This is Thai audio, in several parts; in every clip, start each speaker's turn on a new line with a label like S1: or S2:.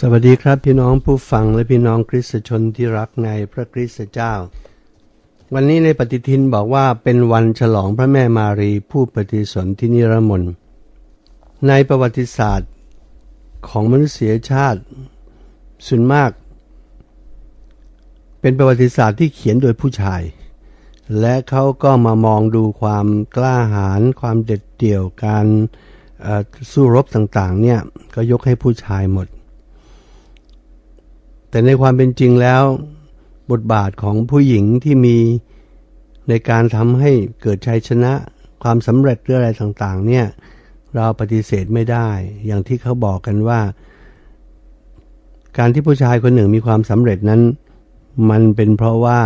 S1: สวัสดีครับพี่น้องผู้ฟังและพี่น้องคริสตชนที่รักในพระคริสตเจ้า วันนี้ในปฏิทินบอกว่าเป็นวันฉลองพระแม่มารีผู้ปฏิสนธินิรมนในประวัติศาสตร์ของมนุษยชาติส่วนมาก เป็นประวัติศาสตร์ที่เขียนโดยผู้ชาย และเขาก็มามองดูความกล้าหาญความเด็ดเดี่ยวการสู้รบต่างๆเนี่ยก็ยกให้ผู้ชายหมด แต่ในความเป็นจริงแล้ว บทบาทของผู้หญิงที่มีในการทำให้เกิดชัยชนะความสำเร็จหรืออะไรต่างๆ เนี่ยเราปฏิเสธไม่ได้ อย่างที่เขาบอกกันว่า การที่ผู้ชายคนหนึ่งมีความสำเร็จนั้น มันเป็นเพราะว่า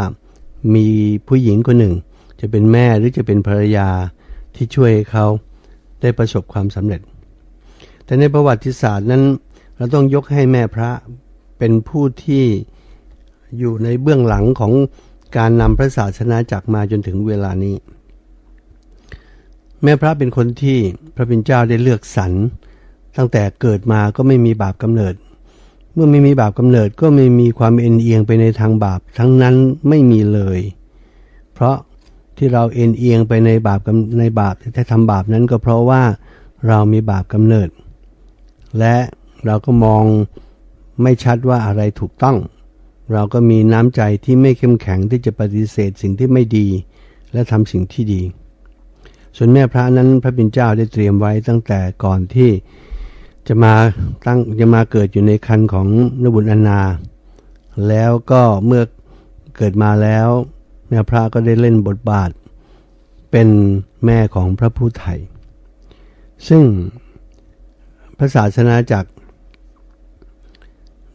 S1: มีผู้หญิงคนหนึ่ง จะเป็นแม่หรือจะเป็นภรรยาที่ช่วยเขาได้ประสบความสำเร็จ แต่ในประวัติศาสตร์นั้น เราต้องยกให้แม่พระ เป็นผู้ที่อยู่ในเบื้องหลังของการนำพระศาสนาจักรมาจนถึงเวลานี้ แม่พระเป็นคนที่พระเป็นเจ้าได้เลือกสรรตั้งแต่เกิดมาก็ไม่มีบาปกำเนิด เมื่อไม่มีบาปกำเนิดก็ไม่มีความเอ็นเอียงไปในทางบาปทั้งนั้นไม่มีเลย เพราะที่เราเอ็นเอียงไปในบาปในบาปที่ทำบาปนั้นก็เพราะว่าเรามีบาปกำเนิด และเราก็มอง ไม่ชัดว่าอะไรถูกต้อง เราก็มีน้ำใจที่ไม่เข้มแข็งที่จะปฏิเสธสิ่งที่ไม่ดี และทำสิ่งที่ดี ส่วนแม่พระนั้นพระบิณเจ้าได้เตรียมไว้ตั้งแต่ก่อนที่จะมาตั้งจะมาเกิดอยู่ในคันของนบุญอนา แล้วก็เมื่อเกิดมาแล้วแม่พระก็ได้เล่นบทบาท เป็นแม่ของพระผู้ไทยซึ่งพระศาสนาจักร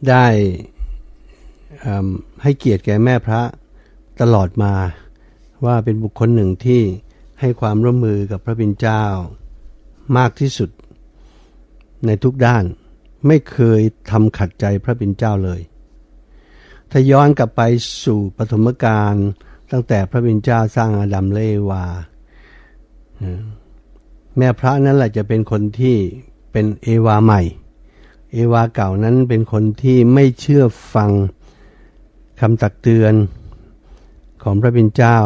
S1: ได้ให้เกียรติแก่แม่พระตลอดมาว่าเป็นบุคคลหนึ่งที่ให้ความร่วมมือกับพระบิณเจ้ามากที่สุด ในทุกด้านไม่เคยทำขัดใจพระบิณเจ้าเลย ถ้าย้อนกลับไปสู่ปฐมกาลตั้งแต่พระบิณเจ้าสร้างอาดัมเลวา แม่พระนั้นแหละจะเป็นคนที่เป็นเอวาใหม่ เอวาเก่านั้นเป็นคนที่ไม่เชื่อฟังคำตักเตือนของพระบิณเจ้า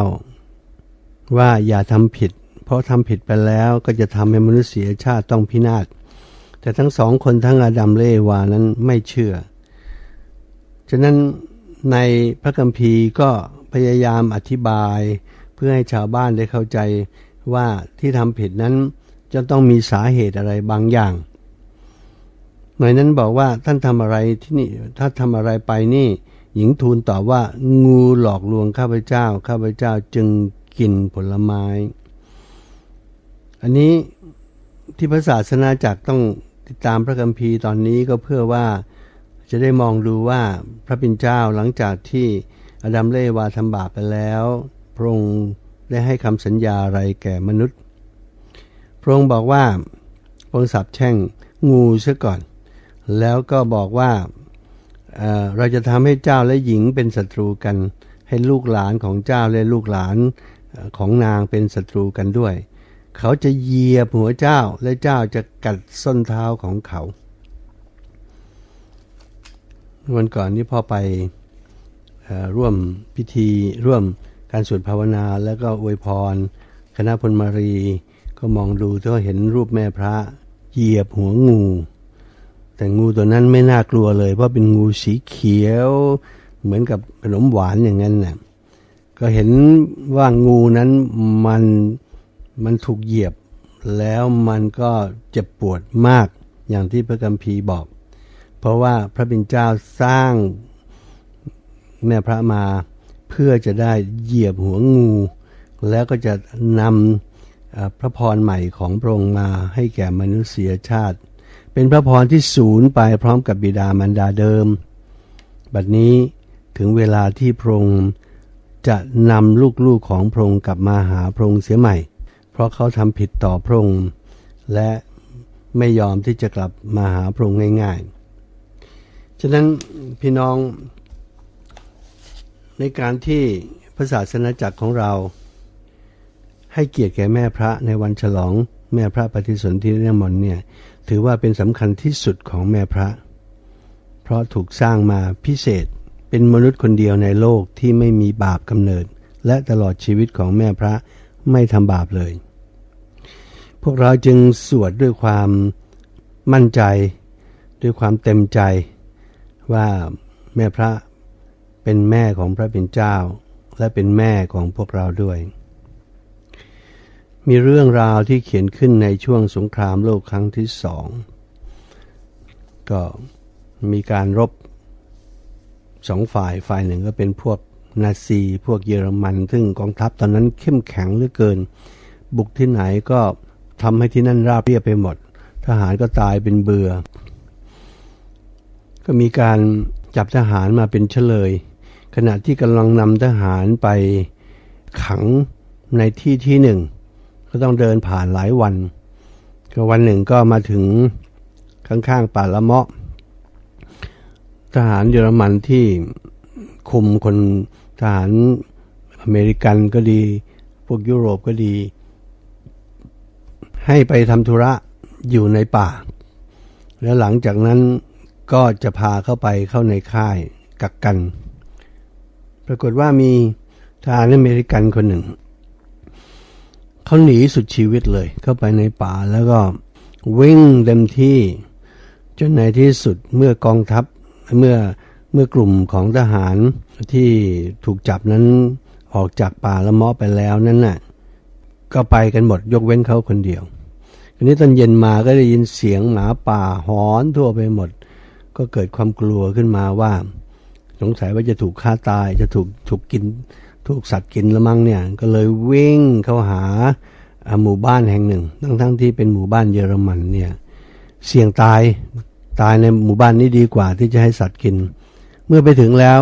S1: ว่าอย่าทำผิด เพราะทำผิดไปแล้วก็จะทำให้มนุษยชาติต้องพินาศแต่ทั้งสองคนทั้งอาดัมเลวานั้นไม่เชื่อ ฉะนั้นในพระคัมภีร์ก็พยายามอธิบายเพื่อให้ชาวบ้านได้เข้าใจว่าที่ทำผิดนั้นจะต้องมีสาเหตุอะไรบางอย่าง หน่อยนั้นบอกว่าท่านทำอะไรที่นี่ถ้าทำอะไรไปนี่ หญิงทูลตอบว่างูหลอกลวงข้าพเจ้า ข้าพเจ้าจึงกินผลไม้ อันนี้ที่พระศาสนาจักรต้องติดตามพระคัมภีร์ตอนนี้ก็เพื่อว่าจะได้มองดูว่าพระปิณเจ้าหลังจากที่อดัมเลวาทำบาปไปแล้วพระองค์ได้ให้คำสัญญาอะไรแก่มนุษย์ พระองค์บอกว่าพระองค์สับแช่งงูเสียก่อน แล้วก็บอกว่าเเราจะทำให้เจ้าและหญิงเป็นศัตรูกัน ให้ลูกหลานของเจ้าและลูกหลานของนางเป็นศัตรูกันด้วย เขาจะเหยียบหัวเจ้าและเจ้าจะกัดส้นเท้าของเขา วันก่อนนี้พ่อไปร่วมพิธีร่วมการสวดภาวนาแล้วก็อวยพร คณะพลมารี ก็มองดูก็เห็นรูปแม่พระเหยียบหัวงู แต่งูตัวนั้นไม่น่ากลัวเลย เพราะเป็นงูสีเขียว เหมือนกับขนมหวานอย่างนั้นนะ่ะก็เห็นว่างูนั้นมันมันถูกเหยียบ แล้วมันก็เจ็บปวดมากอย่างที่พระกัมภีบอก เพราะว่าพระบิณเจ้าสร้างแม่พระมาเพื่อจะได้เหยียบหัวงู แล้วก็จะนำพระพรใหม่ของพระองค์มาให้แก่มนุษยชาติ เป็นพระพรที่ศูนย์ไปพร้อมกับบิดามารดาเดิม บัดนี้ถึงเวลาที่พระองค์จะนำลูกๆของพระองค์กลับมาหาพระองค์เสียใหม่ เพราะเขาทำผิดต่อพระองค์และไม่ยอมที่จะกลับมาหาพระองค์ง่ายๆ ฉะนั้นพี่น้องในการที่พระศาสนาจักรของเรา ให้เกียรติแก่แม่พระในวันฉลอง แม่พระปฏิสนธิเนมอนเนี่ยถือว่าเป็นสำคัญที่สุดของแม่พระ เพราะถูกสร้างมาพิเศษเป็นมนุษย์คนเดียวในโลกที่ไม่มีบาปกำเนิด และตลอดชีวิตของแม่พระไม่ทำบาปเลย พวกเราจึงสวดด้วยความมั่นใจ ด้วยความเต็มใจว่าแม่พระเป็นแม่ของพระเป็นเจ้า และเป็นแม่ของพวกเราด้วย มีเรื่องราวที่เขียนขึ้นในช่วงสงครามโลกครั้งที่สอง ก็มีการรบสองฝ่ายฝ่ายหนึ่งก็เป็นพวกนาซีพวกเยอรมัน ซึ่งกองทัพตอนนั้นเข้มแข็งเหลือเกิน บุกที่ไหนก็ทำให้ที่นั่นราบเรียบไปหมด ทหารก็ตายเป็นเบือก็มีการจับทหารมาเป็นเฉลย ขณะที่กำลังนำทหารไปขังในที่ที่หนึ่ง ก็ต้องเดินผ่านหลายวัน ก็วันหนึ่งก็มาถึงข้างๆป่าละเมาะ ทหารเยอรมันที่คุมคนทหารอเมริกันก็ดี พวกยุโรปก็ดี ให้ไปทำธุระอยู่ในป่า แล้วหลังจากนั้นก็จะพาเข้าไปเข้าในค่ายกักกัน ปรากฏว่ามีทหารอเมริกันคนหนึ่ง เขาหนีสุดชีวิตเลย เข้าไปในป่าแล้วก็วิ่งเต็มที่จนในที่สุดเมื่อกองทัพเมื่อเมื่อกลุ่มของทหารที่ถูกจับนั้นออกจากป่าละเมาะไปแล้วนั้นน่ะก็ไปกันหมดยกเว้นเขาคนเดียวทีนี้ตอนเย็นมาก็ได้ยินเสียงหมาป่าหอนทั่วไปหมด ก็เกิดความกลัวขึ้นมาว่า สงสัยว่าจะถูกฆ่าตายจะถูกถูกกิน ถูกสัตว์กินละมั้งเนี่ย ก็เลยวิ่งเข้าหาหมู่บ้านแห่งหนึ่ง ทั้งทั้งที่เป็นหมู่บ้านเยอรมันเนี่ยเสี่ยงตายตายในหมู่บ้านนี้ดีกว่าที่จะให้สัตว์กิน เมื่อไปถึงแล้ว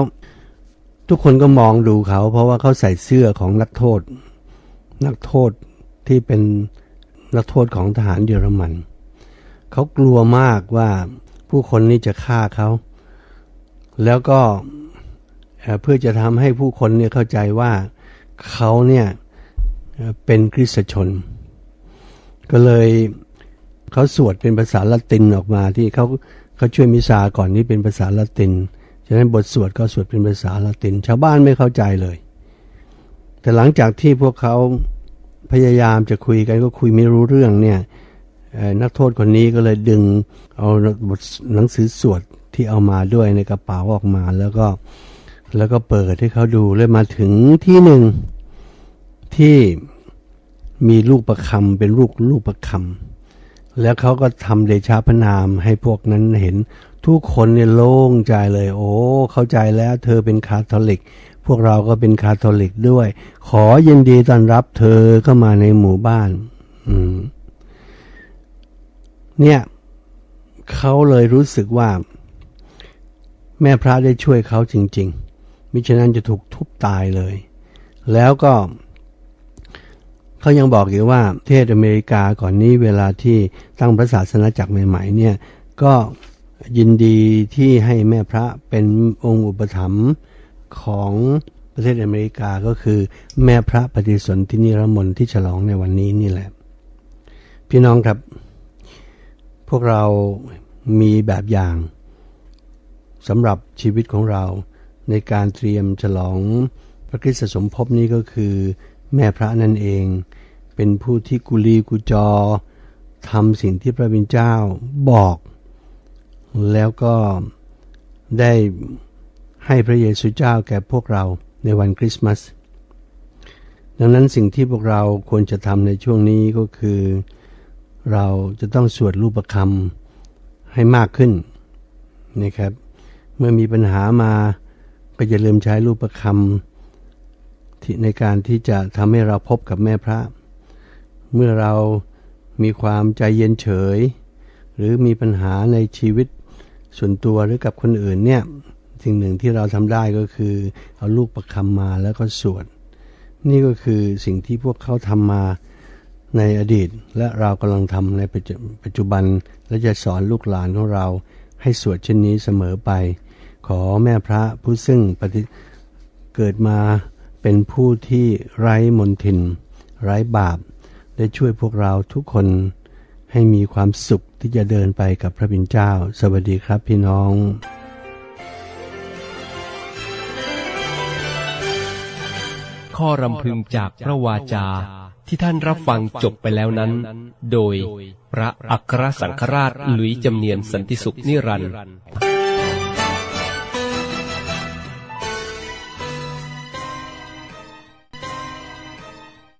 S1: ทุกคนก็มองดูเขา เพราะว่าเขาใส่เสื้อของนักโทษ นักโทษที่เป็นนักโทษของทหารเยอรมัน เขากลัวมากว่าผู้คนนี้จะฆ่าเขา แล้วก็ เพื่อจะทำให้ผู้คนเนี่ยเข้าใจว่าเขาเนี่ยเป็นคริสตชน ก็เลยเขาสวดเป็นภาษาละตินออกมาที่เขาเขาช่วยมิซาก่อนนี้เป็นภาษาละตินฉะนั้นบทสวดก็สวดเป็นภาษาละติน ชาวบ้านไม่เข้าใจเลย แต่หลังจากที่พวกเขาพยายามจะคุยกันก็คุยไม่รู้เรื่องเนี่ยนักโทษคนนี้ก็เลยดึงเอาบทหนังสือสวดที่เอามาด้วยในกระเป๋าออกมาแล้วก็ แล้วก็เปิดให้เขาดูเลยมาถึงที่หนึ่งที่มีลูกประคำเป็นลูกลูกประคำแล้วเขาก็ทำเดชาพนามให้พวกนั้นเห็นทุกคนเนี่ยโล่งใจเลย โอ้เข้าใจแล้วเธอเป็นคาทอลิก พวกเราก็เป็นคาทอลิกด้วย ขอยินดีต้อนรับเธอเข้ามาในหมู่บ้าน อืม เนี่ยเขาเลยรู้สึกว่า แม่พระได้ช่วยเขาจริง ๆ มิฉะนั้นจะถูกทุบตายเลย แล้วก็เขายังบอกอีกว่าเทศอเมริกาก่อนนี้เวลาที่ตั้งพระศาสนาจักรใหม่ๆเนี่ยก็ยินดีที่ให้แม่พระเป็นองค์อุปถัมภ์ของประเทศอเมริกาก็คือแม่พระปฏิสนธินิรมนที่ฉลองในวันนี้นี่แหละ พี่น้องครับ พวกเรามีแบบอย่างสำหรับชีวิตของเรา ในการเตรียมฉลองพระคริสตสมภพนี้ก็คือ แม่พระนั่นเอง เป็นผู้ที่กุลีกุจอทำสิ่งที่พระบิดเจ้าบอก แล้วก็ได้ให้พระเยซูเจ้าแก่พวกเราในวันคริสต์มาส ดังนั้นสิ่งที่พวกเราควรจะทำในช่วงนี้ก็คือ เราจะต้องสวดรูปคำให้มากขึ้นนะครับ เมื่อมีปัญหามา ก็อย่าลืมใช้รูปคำที่ในการที่จะทำให้เราพบกับแม่พระ เมื่อเรามีความใจเย็นเฉย หรือมีปัญหาในชีวิตส่วนตัวหรือกับคนอื่นเนี่ยสิ่งหนึ่งที่เราทำได้ก็คือเอาลูกประคำมาแล้วก็สวดนี่ก็คือสิ่งที่พวกเขาทำมาในอดีต และเรากำลังทำในปัจจุบัน และจะสอนลูกหลานของเราให้สวดเช่นนี้เสมอไป ขอแม่พระผู้ซึ่งปฏิเกิดมาเป็นผู้ที่ไร้มนทิน ไร้บาป ได้ช่วยพวกเราทุกคนให้มีความสุขที่จะเดินไปกับพระบิณเจ้า สวัสดีครับพี่น้อง
S2: ข้อรำพึงจากพระวาจาที่ท่านรับฟังจบไปแล้วนั้น โดยพระอัครสังฆราชหลุยจำเนียนสันติสุขนิรันดร์